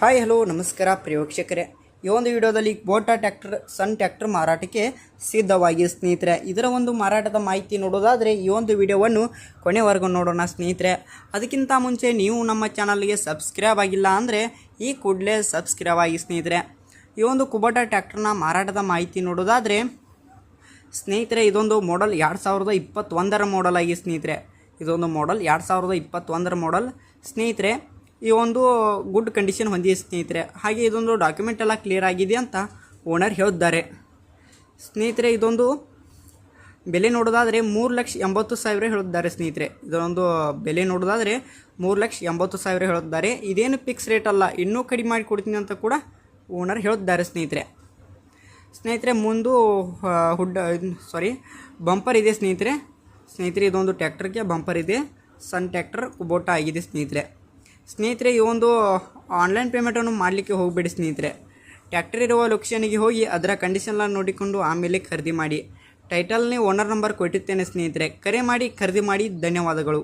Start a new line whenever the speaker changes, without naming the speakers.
Hi hello ನಮಸ್ಕಾರ ಪ್ರೇಕ್ಷಕರೇ ಈ ಒಂದು ವಿಡಿಯೋದಲ್ಲಿ ಬೋಟಾ ಟ್ಯಾಕ್ಟರ್, ಸನ್ ಟ್ಯಾಕ್ಟರ್ ಮಾರಾಟಕ್ಕೆ ಸಿದ್ಧವಾಗಿದೆ ಸ್ನೇಹಿತರೆ, ಇದರ ಒಂದು ಮಾರಾಟದ ಮಾಹಿತಿ ನೋಡೋದಾದರೆ ಈ ಒಂದು ವಿಡಿಯೋವನ್ನು ಕೊನೆವರೆಗೂ ನೋಡೋಣ ಸ್ನೇಹಿತರೆ. ಅದಕ್ಕಿಂತ ಮುಂಚೆ ನೀವು ನಮ್ಮ ಚಾನಲ್ಗೆ ಸಬ್ಸ್ಕ್ರೈಬ್ ಆಗಿಲ್ಲ ಅಂದರೆ ಈ ಕೂಡಲೇ ಸಬ್ಸ್ಕ್ರೈಬ್ ಆಗಿ ಸ್ನೇಹಿತರೆ. ಈ ಒಂದು ಕುಬೋಟಾ ಟ್ಯಾಕ್ಟರ್ನ ಮಾರಾಟದ ಮಾಹಿತಿ ನೋಡೋದಾದರೆ, ಸ್ನೇಹಿತರೆ, ಇದೊಂದು ಮಾಡೆಲ್ ಎರಡು ಸಾವಿರದ ಇಪ್ಪತ್ತೊಂದರ ಮಾಡೆಲ್ ಆಗಿ ಸ್ನೇಹಿತರೆ. ಇದೊಂದು ಮಾಡೆಲ್ ಎರಡು ಸಾವಿರದ ಇಪ್ಪತ್ತೊಂದರ ಮಾಡಲ್ ಸ್ನೇಹಿತರೆ ಈ ಒಂದು ಗುಡ್ ಕಂಡೀಷನ್ ಹೊಂದಿದೆ ಸ್ನೇಹಿತರೆ. ಹಾಗೆ ಇದೊಂದು ಡಾಕ್ಯುಮೆಂಟ್ ಎಲ್ಲ ಕ್ಲಿಯರ್ ಆಗಿದೆ ಅಂತ ಓನರ್ ಹೇಳಿದ್ದಾರೆ ಸ್ನೇಹಿತರೆ, ಇದೊಂದು ಬೆಲೆ ನೋಡೋದಾದರೆ ಮೂರು ಲಕ್ಷ ಎಂಬತ್ತು ಸಾವಿರ ಹೇಳಿದ್ದಾರೆ ಸ್ನೇಹಿತರೆ. ಇದೊಂದು ಬೆಲೆ ನೋಡೋದಾದರೆ ಮೂರು ಲಕ್ಷ ಎಂಬತ್ತು ಸಾವಿರ ಹೇಳಿದ್ದಾರೆ ಇದೇನು ಫಿಕ್ಸ್ ರೇಟ್ ಅಲ್ಲ, ಇನ್ನೂ ಕಡಿಮೆ ಮಾಡಿ ಕೊಡ್ತೀನಿ ಅಂತ ಕೂಡ ಓನರ್ ಹೇಳಿದ್ದಾರೆ ಸ್ನೇಹಿತರೆ. ಸ್ನೇಹಿತರೆ, ಮುಂದು ಹುಡ್ ಸಾರಿ ಬಂಪರ್ ಇದೆ ಸ್ನೇಹಿತರೆ. ಸ್ನೇಹಿತರೆ, ಇದೊಂದು ಟ್ಯಾಕ್ಟರ್ಗೆ ಬಂಪರ್ ಇದೆ. ಸನ್ ಟ್ಯಾಕ್ಟರ್ ಕುಬೋಟ ಆಗಿದೆ ಸ್ನೇಹಿತರೆ. ಸ್ನೇಹಿತರೆ, ಈ ಒಂದು ಆನ್ಲೈನ್ ಪೇಮೆಂಟನ್ನು ಮಾಡಲಿಕ್ಕೆ ಹೋಗಬೇಡಿ ಸ್ನೇಹಿತರೆ. ಟ್ಯಾಕ್ಟರ್ ಇರುವ ಲೊಕೇಶನಿಗೆ ಹೋಗಿ ಅದರ ಕಂಡೀಷನ್ಲ ನೋಡಿಕೊಂಡು ಆಮೇಲೆ ಖರೀದಿ ಮಾಡಿ. ಟೈಟಲ್ನೇ ಓನರ್ ನಂಬರ್ ಕೊಟ್ಟಿರ್ತೇನೆ ಸ್ನೇಹಿತರೆ. ಕರೆ ಮಾಡಿ, ಖರೀದಿ ಮಾಡಿ, ಧನ್ಯವಾದಗಳು.